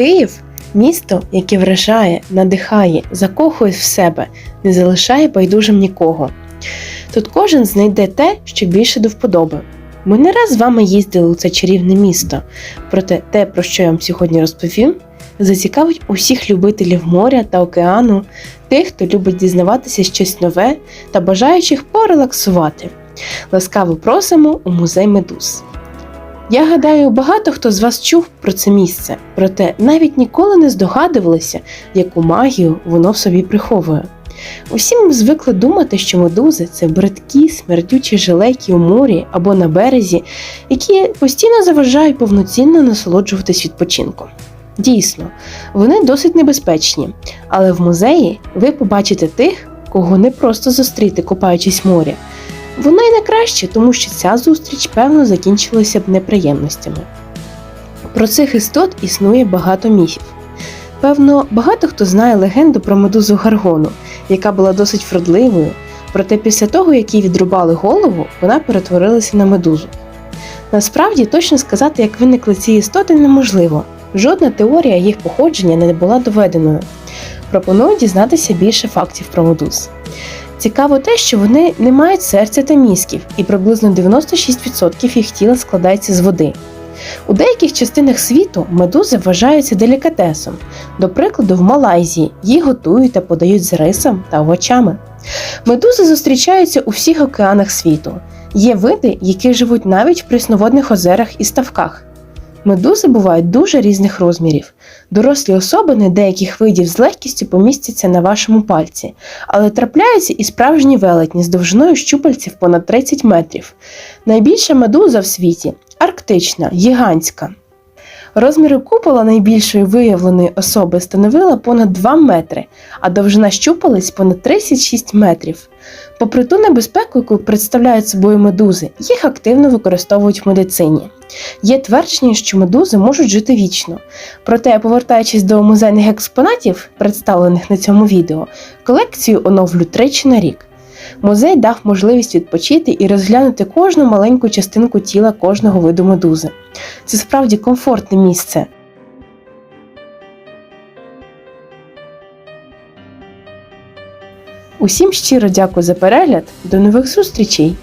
Київ місто, яке вражає, надихає, закохує в себе, не залишає байдужим нікого. Тут кожен знайде те, що більше до вподоби. Ми не раз з вами їздили у це чарівне місто, проте те, про що я вам сьогодні розповім, зацікавить усіх любителів моря та океану, тих, хто любить дізнаватися щось нове та бажаючих порелаксувати. Ласкаво просимо у музей медуз. Я гадаю, багато хто з вас чув про це місце, проте навіть ніколи не здогадувалися, яку магію воно в собі приховує. Усі ми звикли думати, що медузи це бридкі, смердючі жилеки у морі або на березі, які постійно заважають повноцінно насолоджуватись відпочинком. Дійсно, вони досить небезпечні, але в музеї ви побачите тих, кого не просто зустріти, купаючись в морі. Воно й не краще, тому що ця зустріч, певно, закінчилася б неприємностями. Про цих істот існує багато міфів. Певно, багато хто знає легенду про медузу Гаргону, яка була досить вродливою, проте після того, як їй відрубали голову, вона перетворилася на медузу. Насправді точно сказати, як виникли ці істоти, неможливо. Жодна теорія їх походження не була доведеною. Пропоную дізнатися більше фактів про медуз. Цікаво те, що вони не мають серця та мізків, і приблизно 96% їх тіла складається з води. У деяких частинах світу медузи вважаються делікатесом. До прикладу, в Малайзії їх готують та подають з рисом та овочами. Медузи зустрічаються у всіх океанах світу. Є види, які живуть навіть в прісноводних озерах і ставках. Медузи бувають дуже різних розмірів. Дорослі особини деяких видів з легкістю помістяться на вашому пальці, але трапляються і справжні велетні з довжиною щупальців понад 30 метрів. Найбільша медуза в світі арктична, гігантська. Розміри купола найбільшої виявленої особи становила понад 2 метри, а довжина щупалець понад 36 метрів. Попри ту небезпеку, яку представляють собою медузи, їх активно використовують в медицині. Є твердження, що медузи можуть жити вічно. Проте, повертаючись до музейних експонатів, представлених на цьому відео, колекцію оновлю тричі на рік. Музей дав можливість відпочити і розглянути кожну маленьку частинку тіла кожного виду медузи. Це справді комфортне місце. Усім щиро дякую за перегляд. До нових зустрічей!